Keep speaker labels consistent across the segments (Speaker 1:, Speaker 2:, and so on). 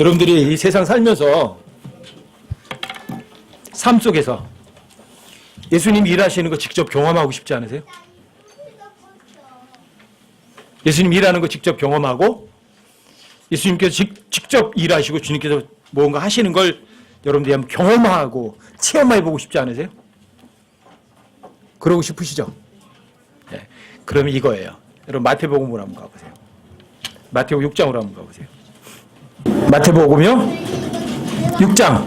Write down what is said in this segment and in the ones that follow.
Speaker 1: 여러분들이 이 세상 살면서 삶 속에서 예수님 일하시는 거 직접 경험하고 싶지 않으세요? 예수님 일하는 거 직접 경험하고 예수님께서 직, 직접 일하시고 주님께서 뭔가 하시는 걸 여러분들이 한번 경험하고 체험해 보고 싶지 않으세요? 그러고 싶으시죠? 네. 그러면 이거예요. 여러분 마태복음으로 한번 가보세요. 마태복음 6장으로 한번 가보세요. 마태복음이요? 6장.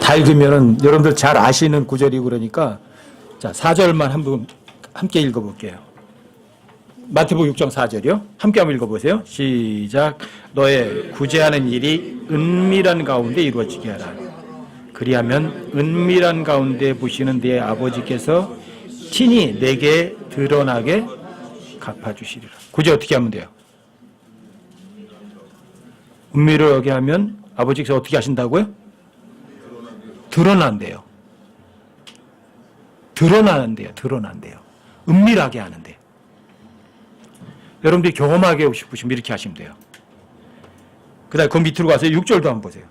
Speaker 1: 다 읽으면은 여러분들 잘 아시는 구절이고 그러니까 자, 4절만 한번 함께 읽어 볼게요. 마태복음 6장 4절이요. 함께 한번 읽어 보세요. 시작. 너의 구제하는 일이 은밀한 가운데 이루어지게 하라. 그리하면 은밀한 가운데 보시는 내 아버지께서 친히 내게 드러나게 갚아 주시리라. 구제 어떻게 하면 돼요? 은밀하게 하면 아버지께서 어떻게 하신다고요? 드러난대요. 드러나는데요. 드러난대요. 은밀하게 하는데. 여러분들이 경험하게 하고 싶으시면 이렇게 하시면 돼요. 그 다음에 그 밑으로 가서 6절도 한번 보세요.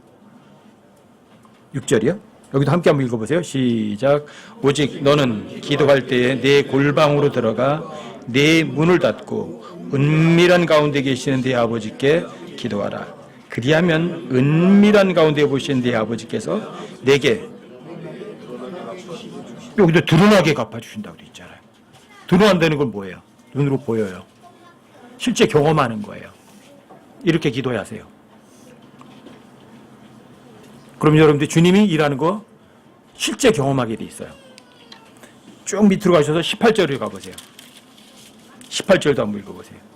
Speaker 1: 6절이요? 여기도 함께 한번 읽어보세요. 시작. 오직 너는 기도할 때에 내 골방으로 들어가 내 문을 닫고 은밀한 가운데 계시는 내 아버지께 기도하라. 그리하면 은밀한 가운데 보시는 내 아버지께서 내게 여기도 드러나게 갚아주신다고 돼 있잖아요. 드러난다는 건 뭐예요? 눈으로 보여요. 실제 경험하는 거예요. 이렇게 기도하세요. 그럼 여러분들 주님이 일하는 거 실제 경험하게 돼 있어요. 쭉 밑으로 가셔서 18절을 가보세요. 18절도 한번 읽어보세요.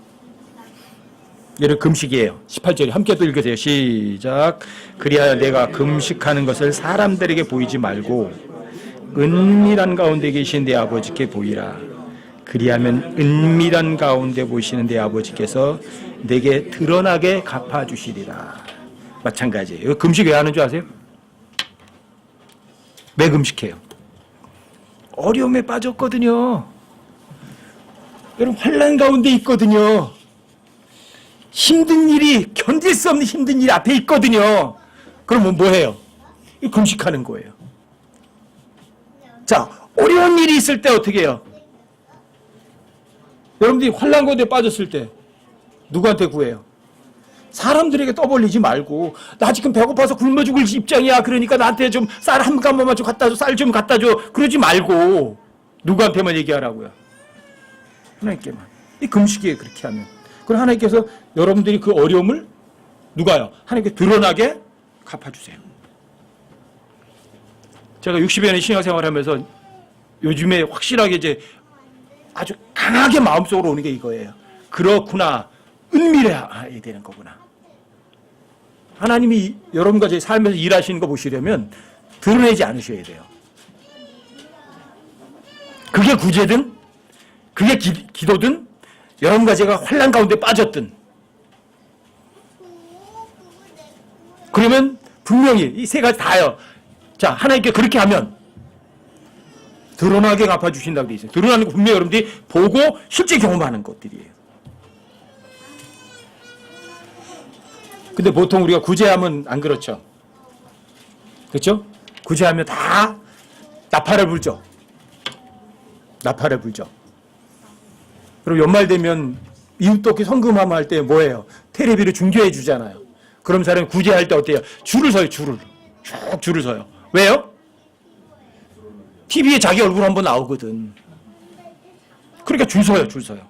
Speaker 1: 얘는 금식이에요. 18절 함께 또 읽으세요. 시작. 그리하여 내가 금식하는 것을 사람들에게 보이지 말고 은밀한 가운데 계신 내 아버지께 보이라. 그리하면 은밀한 가운데 보시는 내 아버지께서 내게 드러나게 갚아주시리라. 마찬가지예요. 금식 왜 하는 줄 아세요? 왜 금식해요? 어려움에 빠졌거든요. 여러분 환란 가운데 있거든요. 힘든 일이 견딜 수 없는 힘든 일이 앞에 있거든요. 그러면 뭐 해요? 금식하는 거예요. 자, 어려운 일이 있을 때 어떻게 해요? 여러분들이 환란 가운데 빠졌을 때 누구한테 구해요? 사람들에게 떠벌리지 말고 나 지금 배고파서 굶어 죽을 입장이야. 그러니까 나한테 좀 쌀 한 가마만 좀 갖다 줘. 쌀 좀 갖다 줘. 그러지 말고 누구한테만 얘기하라고요. 하나님께만. 이 금식이에요. 그렇게 하면. 그럼 하나님께서 여러분들이 그 어려움을 누가요? 하나님께 드러나게 갚아주세요. 제가 60여 년 신앙생활 하면서 요즘에 확실하게 이제 아주 강하게 마음속으로 오는 게 이거예요. 그렇구나. 은밀해야 되는 거구나. 하나님이 여러분과 제 삶에서 일하시는 거 보시려면 드러내지 않으셔야 돼요. 그게 구제든, 그게 기, 기도든, 여러분과 제가 환란 가운데 빠졌든, 그러면 분명히 이 세 가지 다요. 자, 하나님께 그렇게 하면 드러나게 갚아주신다고 돼 있어요. 드러나는 거 분명히 여러분들이 보고 실제 경험하는 것들이에요. 근데 보통 우리가 구제하면 안 그렇죠. 그렇죠? 구제하면 다 나팔을 불죠. 나팔을 불죠. 그리고 연말 되면 이웃돕기 성금함 할 때 뭐예요? 테레비를 중계해 주잖아요. 그럼 사람이 구제할 때 어때요? 줄을 서요, 줄을. 쭉 줄을 서요. 왜요? TV에 자기 얼굴 한번 나오거든. 그러니까 줄 서요, 줄 서요.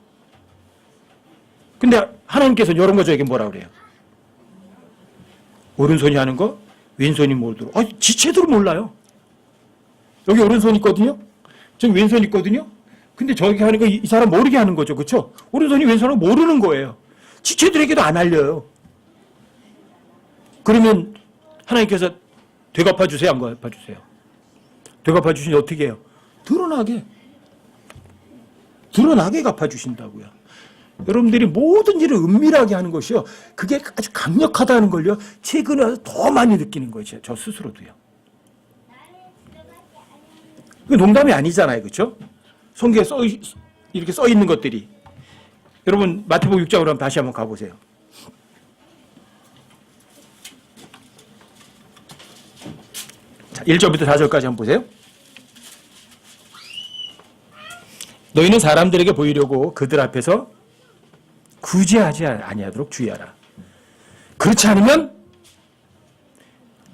Speaker 1: 근데 하나님께서 이런 거 저에게 뭐라 그래요? 오른손이 하는 거, 왼손이 모르도록. 아, 지체대로 몰라요. 여기 오른손 있거든요? 저기 왼손 있거든요? 근데 저기 하는 거 이 사람 모르게 하는 거죠. 그쵸? 오른손이 왼손을 모르는 거예요. 지체들에게도 안 알려요. 그러면 하나님께서 되갚아 주세요, 안 갚아 주세요? 되갚아 주시니 어떻게 해요? 드러나게. 드러나게 갚아 주신다고요. 여러분들이 모든 일을 은밀하게 하는 것이요. 그게 아주 강력하다는 걸요. 최근에 더 많이 느끼는 거예요. 저 스스로도요. 그 농담이 아니잖아요. 그렇죠? 성경에 써, 있- 이렇게 써 있는 것들이. 여러분 마태복음 6장으로 한번 다시 한번 가보세요. 자, 1절부터 4절까지 한번 보세요. 너희는 사람들에게 보이려고 그들 앞에서 구제하지 아니하도록 주의하라. 그렇지 않으면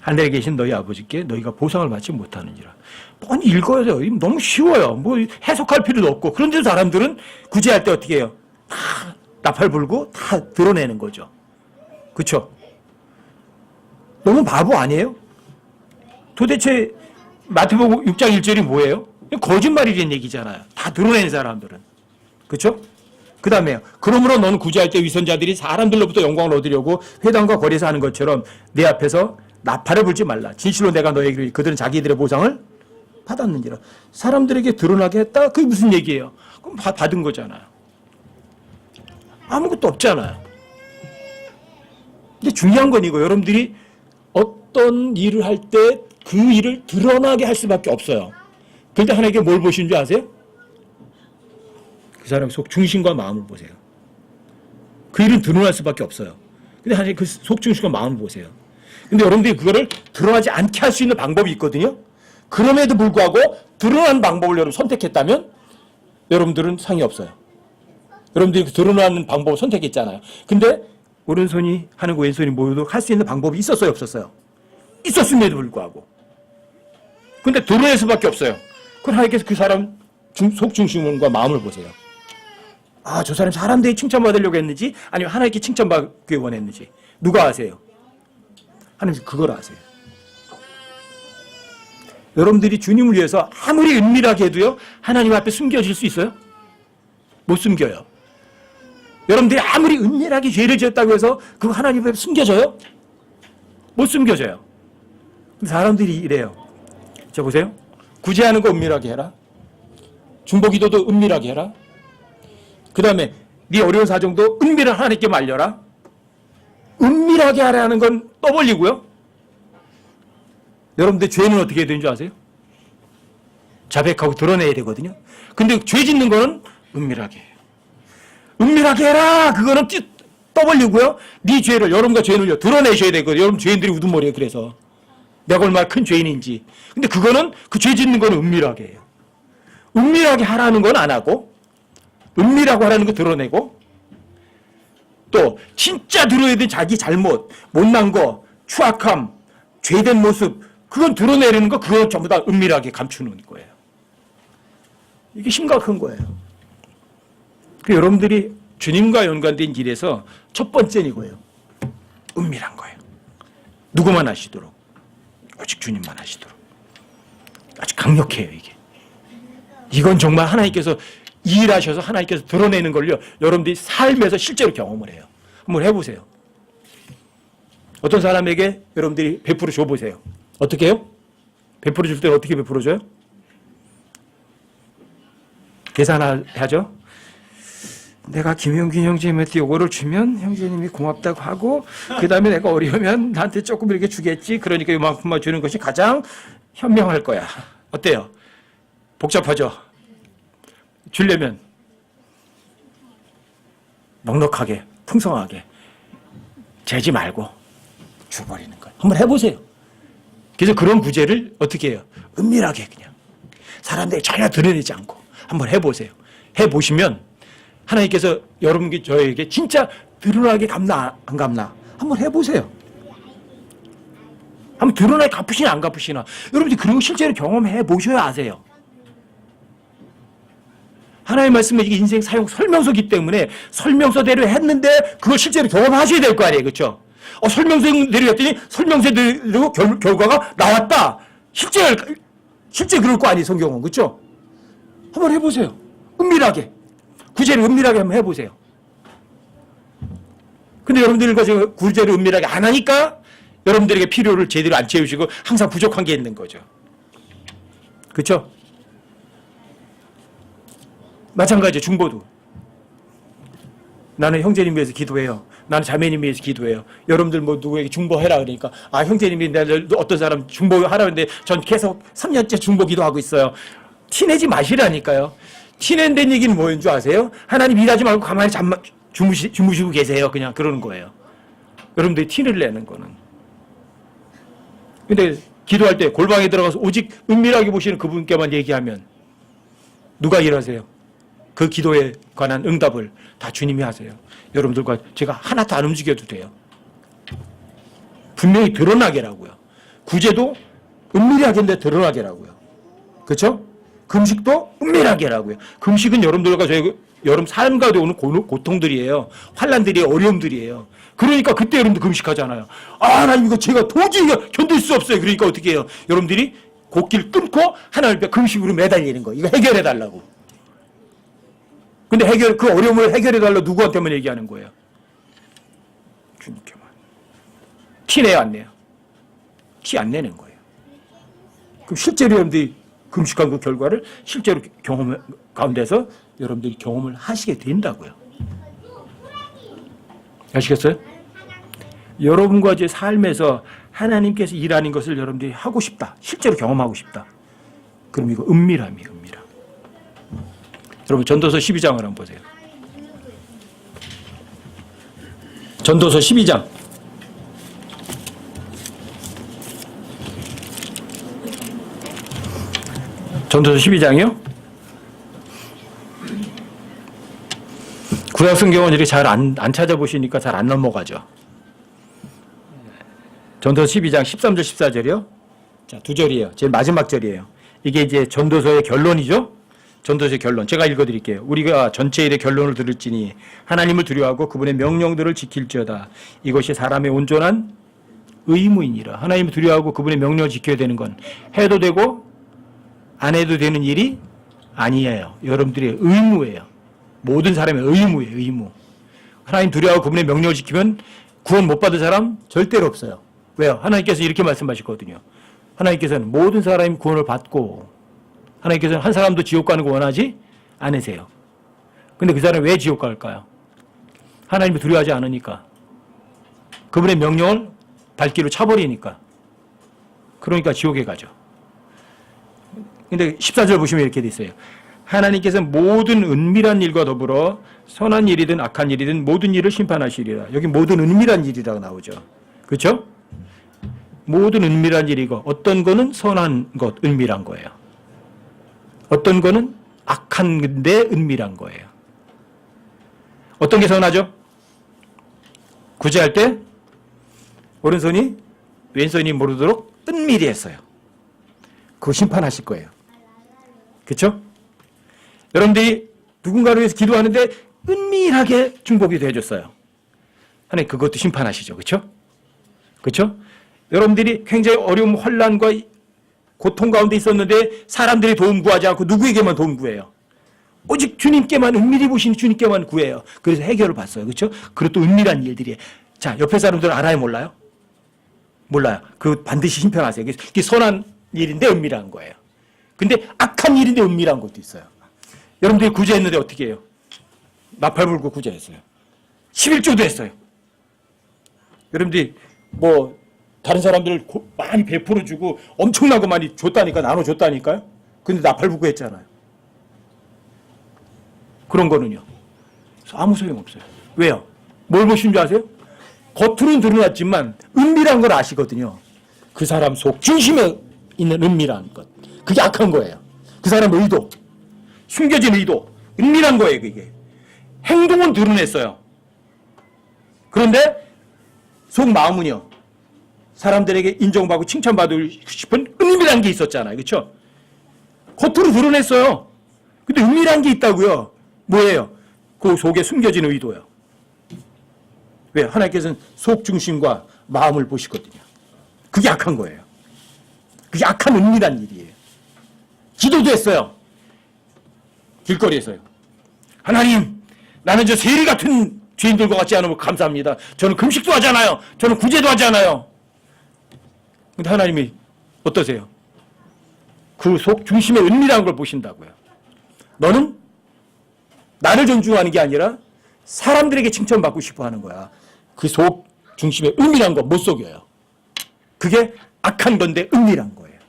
Speaker 1: 하늘에 계신 너희 아버지께 너희가 보상을 받지 못하느니라. 뻔히. 이거 너무 쉬워요. 뭐 해석할 필요도 없고. 그런데 사람들은 구제할 때 어떻게 해요? 다 나팔 불고 다 드러내는 거죠. 그렇죠? 너무 바보 아니에요? 도대체 마태복음 6장 1절이 뭐예요? 거짓말이라는 얘기잖아요. 다 드러낸 사람들은. 그렇죠? 그 다음에요. 그러므로 너는 구제할 때 위선자들이 사람들로부터 영광을 얻으려고 회당과 거리에서 하는 것처럼 내 앞에서 나팔을 불지 말라. 진실로 내가 너에게 그들은 자기들의 보상을 받았느니라. 사람들에게 드러나게 했다? 그게 무슨 얘기예요? 그럼 바- 받은 거잖아요. 아무것도 없잖아요. 근데 중요한 건 이거 여러분들이 어떤 일을 할 때 그 일을 드러나게 할 수밖에 없어요. 그런데 하나님께 뭘 보시는 줄 아세요? 그 사람 속 중심과 마음을 보세요. 그 일은 드러날 수밖에 없어요. 근데 하나님 그 속 중심과 마음을 보세요. 근데 여러분들이 그거를 드러나지 않게 할 수 있는 방법이 있거든요. 그럼에도 불구하고 드러난 방법을 여러분 선택했다면 여러분들은 상이 없어요. 여러분들이 그 드러나는 방법을 선택했잖아요. 근데 오른손이 하는 거 왼손이 모여도 할수 있는 방법이 있었어요, 없었어요? 있었음에도 불구하고. 근데 드러낼 수밖에 없어요. 그럼 하나님께서 그 사람 중- 속 중심과 마음을 보세요. 아, 저 사람 사람들이 칭찬받으려고 했는지 아니면 하나님께 칭찬받기 원했는지 누가 아세요? 하나님 그걸 아세요. 여러분들이 주님을 위해서 아무리 은밀하게 해도요 하나님 앞에 숨겨질 수 있어요? 못 숨겨요. 여러분들이 아무리 은밀하게 죄를 지었다고 해서 그거 하나님 앞에 숨겨져요? 못 숨겨져요. 사람들이 이래요. 자 보세요. 구제하는 거 은밀하게 해라. 중보기도도 은밀하게 해라. 그 다음에 네 어려운 사정도 은밀한 하나님께 말려라. 은밀하게 하라는 건 떠벌리고요. 여러분들 죄는 어떻게 해야 되는 줄 아세요? 자백하고 드러내야 되거든요. 근데 죄 짓는 거는 은밀하게. 은밀하게 해라. 그거는 띠- 떠벌리고요. 네 죄를 여러분과 죄는요 드러내셔야 되거든요. 여러분 죄인들이 우두머리에 그래서 내가 얼마나 큰 죄인인지. 근데 그거는 그 죄 짓는 거는 은밀하게 해요. 은밀하게 하라는 건 안 하고 은밀하고 하라는 거 드러내고 또 진짜 드러내야 될 자기 잘못, 못난 거, 추악함, 죄된 모습 그건 드러내는 거 그거 전부 다 은밀하게 감추는 거예요. 이게 심각한 거예요. 그 여러분들이 주님과 연관된 길에서 첫 번째는 이거예요. 은밀한 거예요. 누구만 아시도록. 오직 주님만 하시도록. 아주 강력해요, 이게. 이건 정말 하나님께서 일하셔서 하나님께서 드러내는 걸요. 여러분들이 삶에서 실제로 경험을 해요. 한번 해보세요. 어떤 사람에게 여러분들이 베풀어 줘보세요. 어떻게 해요? 베풀어 줄 때는 어떻게 베풀어 줘요? 계산하죠? 내가 김용균 형제님한테 요거를 주면 형제님이 고맙다고 하고 그 다음에 내가 어려우면 나한테 조금 이렇게 주겠지 그러니까 요만큼만 주는 것이 가장 현명할 거야 어때요? 복잡하죠? 주려면 넉넉하게 풍성하게 재지 말고 줘버리는 거예요 한번 해보세요 그래서 그런 부재를 어떻게 해요? 은밀하게 그냥 사람들이 전혀 드러내지 않고 한번 해보세요 해보시면 하나님께서 여러분께 저에게 진짜 드러나게 갚나 안 갚나 한번 해보세요. 한번 드러나게 갚으시나 안 갚으시나 여러분들이 그런 거 실제로 경험해 보셔야 아세요. 하나님의 말씀은 이게 인생 사용 설명서기 때문에 설명서대로 했는데 그걸 실제로 경험하셔야 될 거 아니에요. 그렇죠? 어, 설명서대로 했더니 설명서대로 결, 결과가 나왔다. 실제 실제 그럴 거 아니에요. 성경은. 그렇죠? 한번 해보세요. 은밀하게. 구제를 은밀하게 한번 해보세요. 근데 여러분들과 지금 구제를 은밀하게 안 하니까 여러분들에게 필요를 제대로 안 채우시고 항상 부족한 게 있는 거죠. 그렇죠? 마찬가지죠. 중보도. 나는 형제님 위해서 기도해요. 나는 자매님 위해서 기도해요. 여러분들 뭐 누구에게 중보해라 그러니까 아 형제님이 나를 어떤 사람 중보하라 는데 전 계속 3년째 중보 기도하고 있어요. 티내지 마시라니까요. 티낸다는 얘기는 뭐인 줄 아세요? 하나님 일하지 말고 가만히 잠만 주무시, 주무시고 계세요. 그냥 그러는 거예요. 여러분들이 티를 내는 거는. 근데 기도할 때 골방에 들어가서 오직 은밀하게 보시는 그분께만 얘기하면 누가 일하세요? 그 기도에 관한 응답을 다 주님이 하세요. 여러분들과 제가 하나도 안 움직여도 돼요. 분명히 드러나게라고요. 구제도 은밀하게인데 드러나게라고요. 그렇죠? 금식도 은밀하게라고요. 금식은 여러분들과 저희 여러분 삶 가운데 오는 고- 고통들이에요. 환란들이에요. 어려움들이에요. 그러니까 그때 여러분들 금식하잖아요. 아, 나 이거 제가 도저히 견딜 수 없어요. 그러니까 어떻게 해요? 여러분들이 곡길 끊고 하나님 앞에 금식으로 매달리는 거. 이거 해결해 달라고. 근데 해결 그 어려움을 해결해 달라 누구한테만 얘기하는 거예요? 주님께만. 티 내요, 안 내요? 티 안 내는 거예요. 그럼 실제로 여러분들이 금식한 그 결과를 실제로 경험 가운데서 여러분들이 경험을 하시게 된다고요. 아시겠어요? 여러분과 제 삶에서 하나님께서 일하는 것을 여러분들이 하고 싶다. 실제로 경험하고 싶다. 그럼 이거 은밀함이에요, 은밀함. 여러분, 전도서 12장을 한번 보세요. 전도서 12장. 전도서 12장이요? 구약 성경은 이렇게 잘 안 안 찾아보시니까 잘 안 넘어가죠. 전도서 12장 13절 14절이요. 자, 두 절이에요. 제일 마지막 절이에요. 이게 이제 전도서의 결론이죠. 전도서의 결론. 제가 읽어 드릴게요. 우리가 전체 일의 결론을 들을지니 하나님을 두려워하고 그분의 명령들을 지킬지어다. 이것이 사람의 온전한 의무이니라. 하나님을 두려워하고 그분의 명령을 지켜야 되는 건 해도 되고 안 해도 되는 일이 아니에요. 여러분들의 의무예요. 모든 사람의 의무예요, 의무. 하나님 두려워하고 그분의 명령을 지키면 구원 못 받은 사람 절대로 없어요. 왜요? 하나님께서 이렇게 말씀하셨거든요. 하나님께서는 모든 사람이 구원을 받고 하나님께서는 한 사람도 지옥 가는 거 원하지 않으세요. 근데 그 사람이 왜 지옥 갈까요? 하나님을 두려워하지 않으니까. 그분의 명령을 발길로 차버리니까. 그러니까 지옥에 가죠. 근데 14절 보시면 이렇게 돼 있어요. 하나님께서 모든 은밀한 일과 더불어 선한 일이든 악한 일이든 모든 일을 심판하시리라. 여기 모든 은밀한 일이라고 나오죠. 그렇죠? 모든 은밀한 일이고 어떤 거는 선한 것, 은밀한 거예요. 어떤 거는 악한 건데 은밀한 거예요. 어떤 게 선하죠? 구제할 때 오른손이 왼손이 모르도록 은밀히 했어요. 그거 심판하실 거예요. 그렇죠? 여러분들이 누군가를 위해서 기도하는데 은밀하게 중복이 되어줬어요. 하나님 그것도 심판하시죠. 그렇죠? 그렇죠? 여러분들이 굉장히 어려움, 혼란과 고통 가운데 있었는데 사람들이 도움 구하지 않고 누구에게만 도움 구해요. 오직 주님께만 은밀히 보시는 주님께만 구해요. 그래서 해결을 봤어요. 그렇죠? 그리고 또 은밀한 일들이 자, 옆에 사람들은 알아요, 몰라요? 몰라요. 그 반드시 심판하세요. 이게 선한 일인데 은밀한 거예요. 근데 악한 일인데 은밀한 것도 있어요. 여러분들이 구제했는데 어떻게 해요? 나팔 불고 구제했어요. 11조도 했어요. 여러분들이 뭐 다른 사람들 고- 많이 베풀어 주고 엄청나고 많이 줬다니까 나눠 줬다니까요. 근데 나팔 불고 했잖아요. 그런 거는요. 아무 소용 없어요. 왜요? 뭘 보신 줄 아세요? 겉으로는 드러났지만 은밀한 걸 아시거든요. 그 사람 속 중심에 있는 은밀한 것. 그게 악한 거예요. 그 사람 의도, 숨겨진 의도, 은밀한 거예요, 그게. 행동은 드러냈어요. 그런데 속 마음은요. 사람들에게 인정받고 칭찬받고 싶은 은밀한 게 있었잖아요. 그렇죠? 겉으로 드러냈어요. 근데 은밀한 게 있다고요. 뭐예요? 그 속에 숨겨진 의도요. 왜? 하나님께서는 속 중심과 마음을 보시거든요. 그게 악한 거예요. 그게 악한 은밀한 일이에요. 기도도 했어요. 길거리에서요. 하나님, 나는 저 세리 같은 죄인들과 같지 않으면 감사합니다. 저는 금식도 하잖아요. 저는 구제도 하잖아요. 근데 하나님이 어떠세요? 그 속 중심에 은밀한 걸 보신다고요. 너는 나를 존중하는 게 아니라 사람들에게 칭찬받고 싶어 하는 거야. 그 속 중심에 은밀한 거 못 속여요. 그게 악한 건데 은밀한 거예요.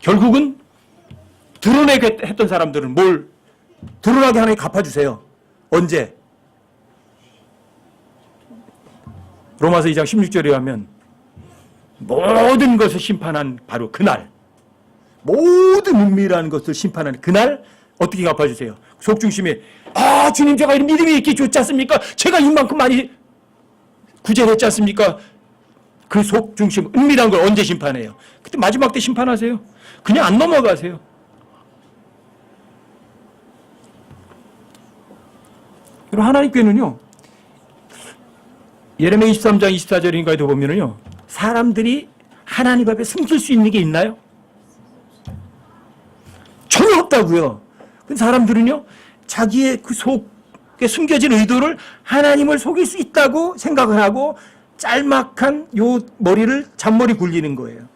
Speaker 1: 결국은 드러내게 했던 사람들은 뭘 드러나게 하나님 갚아주세요. 언제? 로마서 2장 16절에 하면 모든 것을 심판한 바로 그날 모든 은밀한 것을 심판하는 그날 어떻게 갚아주세요? 속중심에 아 주님 제가 이런 믿음이 있기 좋지 않습니까? 제가 이만큼 많이 구제했지 않습니까? 그 속중심 은밀한 걸 언제 심판해요? 그때 마지막 때 심판하세요. 그냥 안 넘어가세요. 그리고 하나님께는요. 예레미야 23장 24절인가에도 보면은요. 사람들이 하나님 앞에 숨길 수 있는 게 있나요? 전혀 없다고요. 그 사람들은요. 자기의 그 속에 숨겨진 의도를 하나님을 속일 수 있다고 생각을 하고 짤막한 요 머리를 잔머리 굴리는 거예요.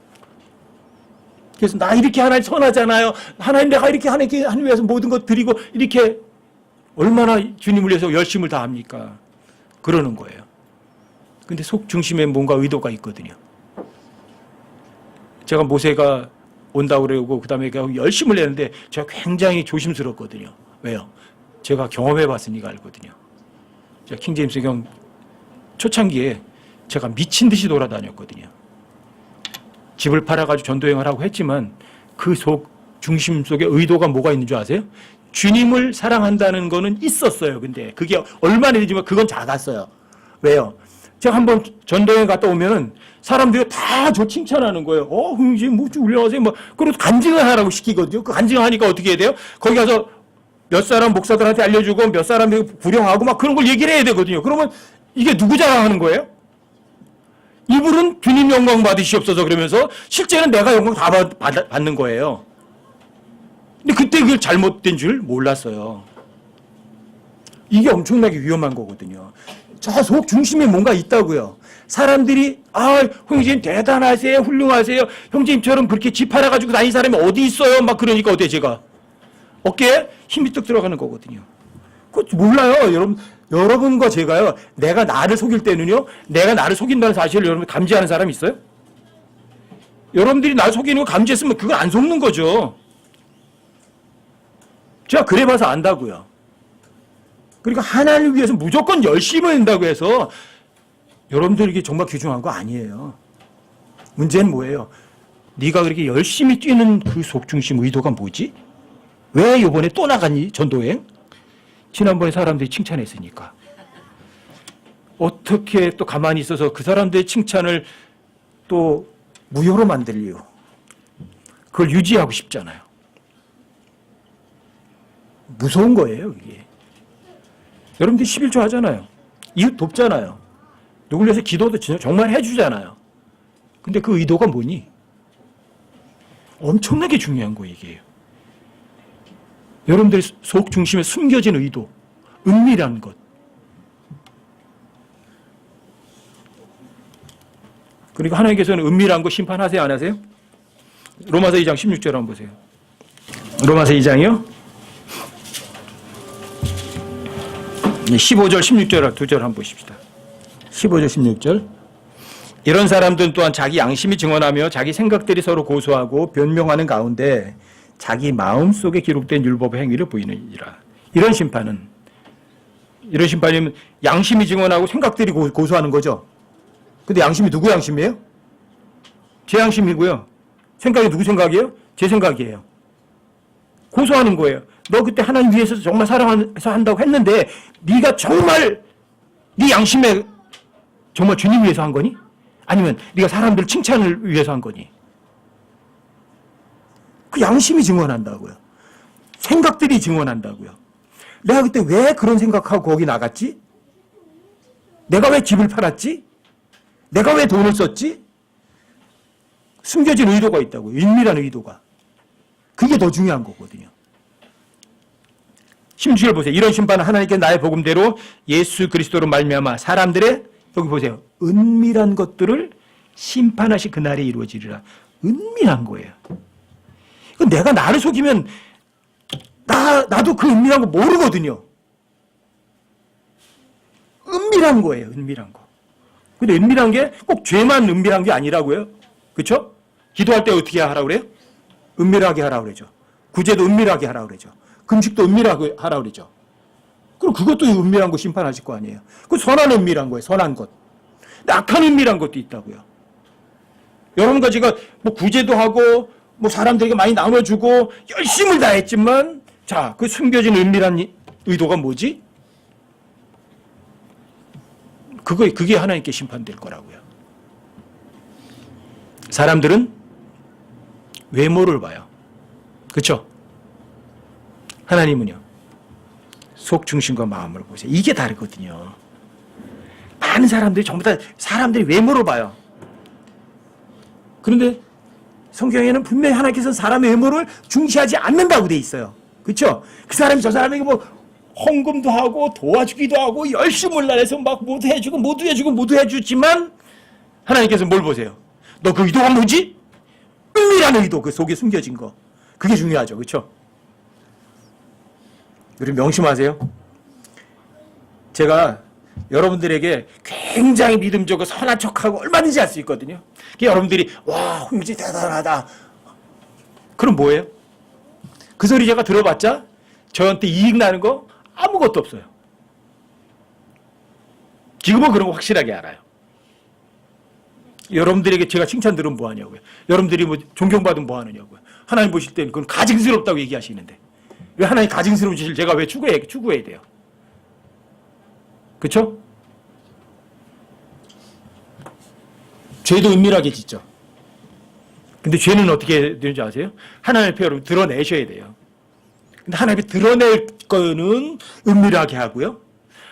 Speaker 1: 그래서 나 이렇게 하나님 선하잖아요. 하나님 내가 이렇게 하나님께 하나님 위해서 모든 것 드리고 이렇게 얼마나 주님을 위해서 열심을 다합니까? 그러는 거예요. 근데 속 중심에 뭔가 의도가 있거든요. 제가 모세가 온다고 그러고 그다음에 열심을 내는데 제가 굉장히 조심스럽거든요. 왜요? 제가 경험해 봤으니까 알거든요. 제가 킹제임스 경 초창기에 제가 미친 듯이 돌아다녔거든요. 집을 팔아가지고 전도행을 하고 했지만 그 속 중심 속에 의도가 뭐가 있는 줄 아세요? 주님을 사랑한다는 거는 있었어요. 근데 그게 얼마나 되지만 그건 작았어요. 왜요? 제가 한번 전도행 갔다 오면은 사람들이 다 저 칭찬하는 거예요. 어, 흥지 뭐 훌륭하세요. 뭐 그래서 간증을 하라고 시키거든요. 그 간증을 하니까 어떻게 해야 돼요? 거기 가서 몇 사람 목사들한테 알려주고 몇 사람이 구령하고 막 그런 걸 얘기를 해야 되거든요. 그러면 이게 누구 자랑하는 거예요? 이분은 주님 영광 받으시옵소서 그러면서 실제는 내가 영광 다 받, 받, 받는 거예요. 근데 그때 그게 잘못된 줄 몰랐어요. 이게 엄청나게 위험한 거거든요. 저 속 중심에 뭔가 있다고요. 사람들이 아 형제님 대단하세요, 훌륭하세요. 형제님처럼 그렇게 집 팔아가지고 다닌 사람이 어디 있어요? 막 그러니까 어때 제가 어깨에 힘이 뚝 들어가는 거거든요. 그거 몰라요, 여러분. 여러분과 제가요, 내가 나를 속일 때는요, 내가 나를 속인다는 사실을 여러분 감지하는 사람 있어요? 여러분들이 나를 속이는 거 감지했으면 그걸 안 속는 거죠. 제가 그래봐서 안다고요. 그러니까 하나님을 위해서 무조건 열심히 한다고 해서 여러분들에게 정말 귀중한 거 아니에요. 문제는 뭐예요? 네가 그렇게 열심히 뛰는 그 속중심 의도가 뭐지? 왜 이번에 또 나갔니? 전도행? 지난번에 사람들이 칭찬했으니까. 어떻게 또 가만히 있어서 그 사람들의 칭찬을 또 무효로 만들리요? 그걸 유지하고 싶잖아요. 무서운 거예요, 이게. 여러분들 11조 하잖아요. 이웃 돕잖아요. 누굴 위해서 기도도 정말 해주잖아요. 근데 그 의도가 뭐니? 엄청나게 중요한 거 이게요. 여러분들의 속 중심에 숨겨진 의도, 은밀한 것. 그러니까 하나님께서는 은밀한 거 심판하세요, 안 하세요? 로마서 2장 16절 한번 보세요. 로마서 2장이요? 15절, 16절 두 절 한번 보십시다. 15절, 16절. 이런 사람들은 또한 자기 양심이 증언하며 자기 생각들이 서로 고소하고 변명하는 가운데 자기 마음 속에 기록된 율법의 행위를 보이느니라. 이런 심판은 이런 심판이면 양심이 증언하고 생각들이 고, 고소하는 거죠. 근데 양심이 누구 양심이에요? 제 양심이고요. 생각이 누구 생각이에요? 제 생각이에요. 고소하는 거예요. 너 그때 하나님 위해서 정말 사랑해서 한다고 했는데 네가 정말 네 양심에 정말 주님 위해서 한 거니? 아니면 네가 사람들 칭찬을 위해서 한 거니? 그 양심이 증언한다고요. 생각들이 증언한다고요. 내가 그때 왜 그런 생각하고 거기 나갔지? 내가 왜 집을 팔았지? 내가 왜 돈을 썼지? 숨겨진 의도가 있다고요. 은밀한 의도가. 그게 더 중요한 거거든요. 16절 보세요. 이런 심판은 하나님께 나의 복음대로 예수 그리스도로 말미암아 사람들의 여기 보세요. 은밀한 것들을 심판하시 그날에 이루어지리라. 은밀한 거예요. 그 내가 나를 속이면 나 나도 그 은밀한 거 모르거든요. 은밀한 거예요. 은밀한 거. 근데 은밀한 게 꼭 죄만 은밀한 게 아니라고요. 그렇죠? 기도할 때 어떻게 하라고 그래요? 은밀하게 하라고 그러죠. 구제도 은밀하게 하라고 그러죠. 금식도 은밀하게 하라 그러죠. 그럼 그것도 은밀한 거 심판하실 거 아니에요. 그 선한 은밀한 거예요. 선한 것. 근데 악한 은밀한 것도 있다고요. 여러 가지가 뭐 구제도 하고 뭐 사람들에게 많이 나눠주고 열심을 다했지만 자, 그 숨겨진 은밀한 이- 의도가 뭐지? 그거 그게 하나님께 심판될 거라고요. 사람들은 외모를 봐요. 그렇죠? 하나님은요. 속 중심과 마음을 보세요. 이게 다르거든요. 많은 사람들이 전부 다 사람들이 외모로 봐요. 그런데 성경에는 분명히 하나님께서 사람의 외모를 중시하지 않는다고 돼 있어요. 그렇죠? 그 사람이 저 사람에게 뭐 헌금도 하고 도와주기도 하고 열심을 날해서 막 모두 해주고 모두 해주고 모두 해주지만 하나님께서 뭘 보세요? 너 그 의도가 뭐지? 은밀한 의도 그 속에 숨겨진 거 그게 중요하죠. 그렇죠? 우리 명심하세요. 제가 여러분들에게 굉장히 믿음적이고 선한 척하고 얼마든지 할 수 있거든요. 여러분들이 와 홍지 대단하다. 그럼 뭐예요? 그 소리 제가 들어봤자 저한테 이익 나는 거 아무것도 없어요. 지금은 그런 거 확실하게 알아요. 여러분들에게 제가 칭찬 들으면 뭐 하냐고요. 여러분들이 뭐 존경받으면 뭐 하느냐고요. 하나님 보실 때는 그건 가증스럽다고 얘기하시는데 왜 하나님 가증스러운 짓을 제가 왜 추구해, 추구해야 돼요? 그쵸? 죄도 은밀하게 짓죠. 근데 죄는 어떻게 되는지 아세요? 하나님 앞에 여러분 드러내셔야 돼요. 근데 하나님이 드러낼 거는 은밀하게 하고요.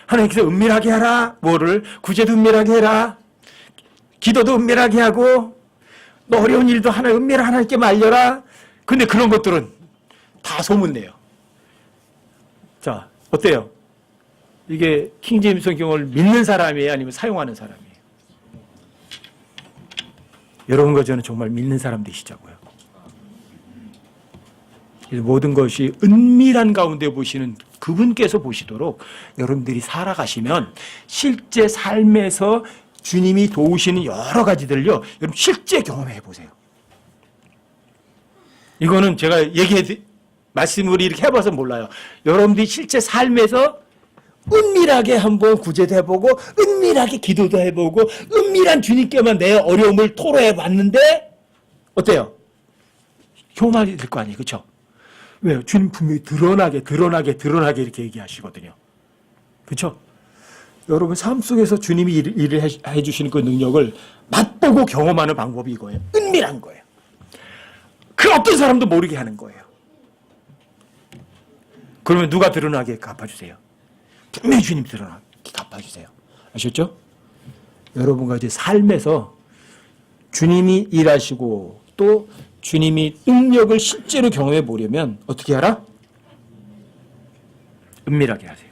Speaker 1: 하나님께서 은밀하게 하라. 뭐를? 구제도 은밀하게 해라. 기도도 은밀하게 하고 너 어려운 일도 하나 은밀하게 말려라. 근데 그런 것들은 다 소문내요. 자, 어때요? 이게 킹제임스 성경을 믿는 사람이에요? 아니면 사용하는 사람이에요? 여러분과 저는 정말 믿는 사람 되시자고요. 모든 것이 은밀한 가운데 보시는 그분께서 보시도록 여러분들이 살아가시면 실제 삶에서 주님이 도우시는 여러 가지들을요, 여러분 실제 경험해 보세요. 이거는 제가 얘기해, 말씀을 이렇게 해봐서 몰라요. 여러분들이 실제 삶에서 은밀하게 한번 구제도 해보고, 은밀하게 기도도 해보고, 은밀한 주님께만 내 어려움을 토로해 봤는데, 어때요? 효말이 될 거 아니에요. 그쵸? 왜요? 주님 분명히 드러나게, 드러나게, 드러나게 이렇게 얘기하시거든요. 그쵸? 여러분 삶 속에서 주님이 일- 해- 해주시는 그 능력을 맛보고 경험하는 방법이 이거예요. 은밀한 거예요. 그 어떤 사람도 모르게 하는 거예요. 그러면 누가 드러나게 갚아주세요? 분명히 주님 드러나게 갚아주세요. 아셨죠? 여러분과 이제 삶에서 주님이 일하시고 또 주님이 능력을 실제로 경험해 보려면 어떻게 하라? 은밀하게 하세요.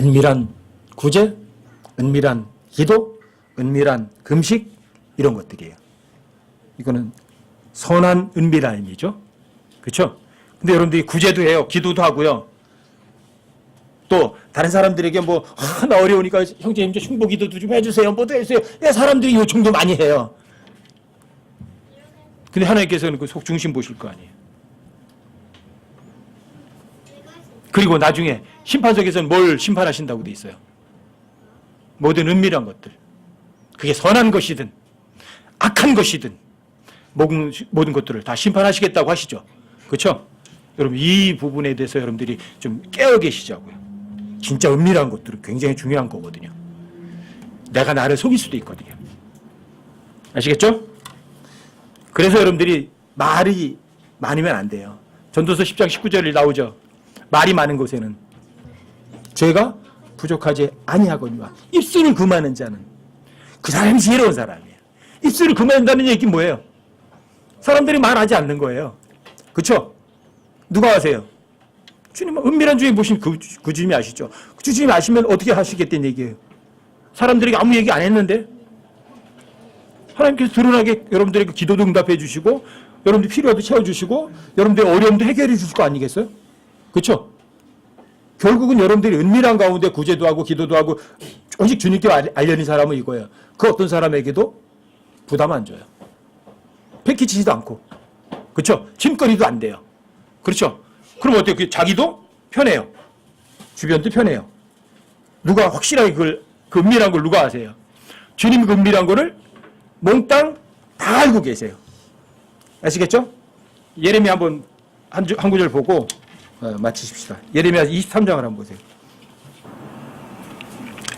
Speaker 1: 은밀한 구제, 은밀한 기도, 은밀한 금식 이런 것들이에요. 이거는 선한 은밀함이죠. 그렇죠? 근데 여러분들이 구제도 해요. 기도도 하고요. 또 다른 사람들에게 뭐 아, 나 어려우니까 형제 형제 충복 기도도 좀 해주세요. 뭐도 해주세요. 예, 사람들이 요청도 많이 해요. 근데 하나님께서는 그 속 중심 보실 거 아니에요. 그리고 나중에 심판석에서는 뭘 심판하신다고 돼 있어요. 모든 은밀한 것들. 그게 선한 것이든 악한 것이든 모든 것들을 다 심판하시겠다고 하시죠. 그렇죠? 여러분 이 부분에 대해서 여러분들이 좀 깨어 계시자고요. 진짜 은밀한 것들은 굉장히 중요한 거거든요. 내가 나를 속일 수도 있거든요. 아시겠죠? 그래서 여러분들이 말이 많으면 안 돼요. 전도서 10장 19절에 나오죠. 말이 많은 곳에는 죄가 부족하지 아니하거니와 입술을 금하는 자는 그 사람이 지혜로운 사람이에요. 입술을 금한다는 얘기 뭐예요? 사람들이 말하지 않는 거예요. 그렇죠? 누가 아세요? 주님 은밀한 중에 보신 그, 그 주님이 아시죠? 그 주님이 아시면 어떻게 하시겠다는 얘기예요. 사람들에게 아무 얘기 안 했는데 하나님께서 드러나게 여러분들에게 기도도 응답해 주시고 여러분들 필요도 채워 주시고 여러분들의 어려움도 해결해 주실 거 아니겠어요? 그렇죠? 결국은 여러분들이 은밀한 가운데 구제도 하고 기도도 하고 오직 주님께 알- 알려는 사람은 이거예요. 그 어떤 사람에게도 부담 안 줘요. 패키지지도 않고. 그렇죠? 짐거리도 안 돼요. 그렇죠? 그럼 어때요? 그 자기도 편해요. 주변도 편해요. 누가 확실하게 그걸 그 은밀한 걸 누가 아세요? 주님 그 은밀한 거를 몽땅 다 알고 계세요. 아시겠죠? 예레미야 한번 한, 주- 한 구절 보고 어, 마치십시다. 예레미야 23장을 한번 보세요.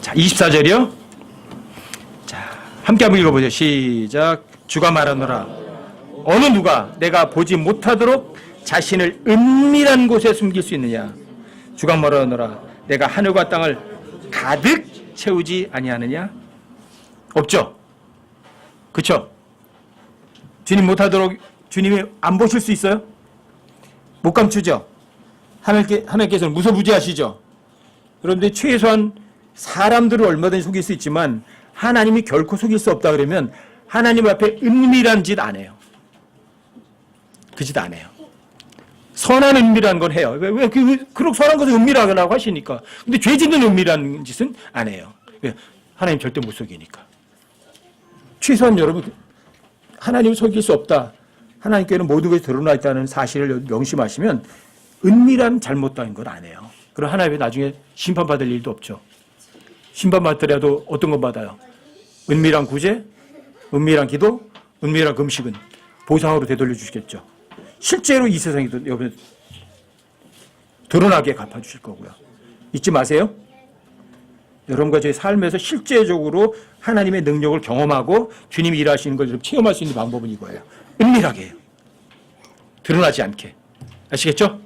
Speaker 1: 자, 24절이요. 자, 함께 한번 읽어보죠. 시작. 주가 말하노라. 어느 누가 내가 보지 못하도록 자신을 은밀한 곳에 숨길 수 있느냐? 주가 말하노라. 내가 하늘과 땅을 가득 채우지 아니하느냐? 없죠. 그쵸? 주님 못하도록 주님이 안 보실 수 있어요? 못 감추죠? 하나님께, 하나님께서는 무소부지하시죠? 그런데 최소한 사람들을 얼마든지 속일 수 있지만 하나님이 결코 속일 수 없다 그러면 하나님 앞에 은밀한 짓 안 해요. 그 짓 안 해요. 선한 은밀한 건 해요. 왜, 왜, 그, 그렇게 선한 것을 은밀하라고 하시니까. 근데 죄 짓는 은밀한 짓은 안 해요. 왜? 하나님 절대 못 속이니까. 최소한 여러분, 하나님을 속일 수 없다. 하나님께는 모든 것이 드러나 있다는 사실을 명심하시면 은밀한 잘못된 건안 해요. 그럼 하나님이 나중에 심판받을 일도 없죠. 심판받더라도 어떤 건 받아요? 은밀한 구제, 은밀한 기도, 은밀한 금식은 보상으로 되돌려 주시겠죠. 실제로 이 세상에도 여러분 드러나게 갚아주실 거고요. 잊지 마세요. 여러분과 저희 삶에서 실제적으로 하나님의 능력을 경험하고 주님이 일하시는 걸좀 체험할 수 있는 방법은 이거예요. 은밀하게. 드러나지 않게. 아시겠죠?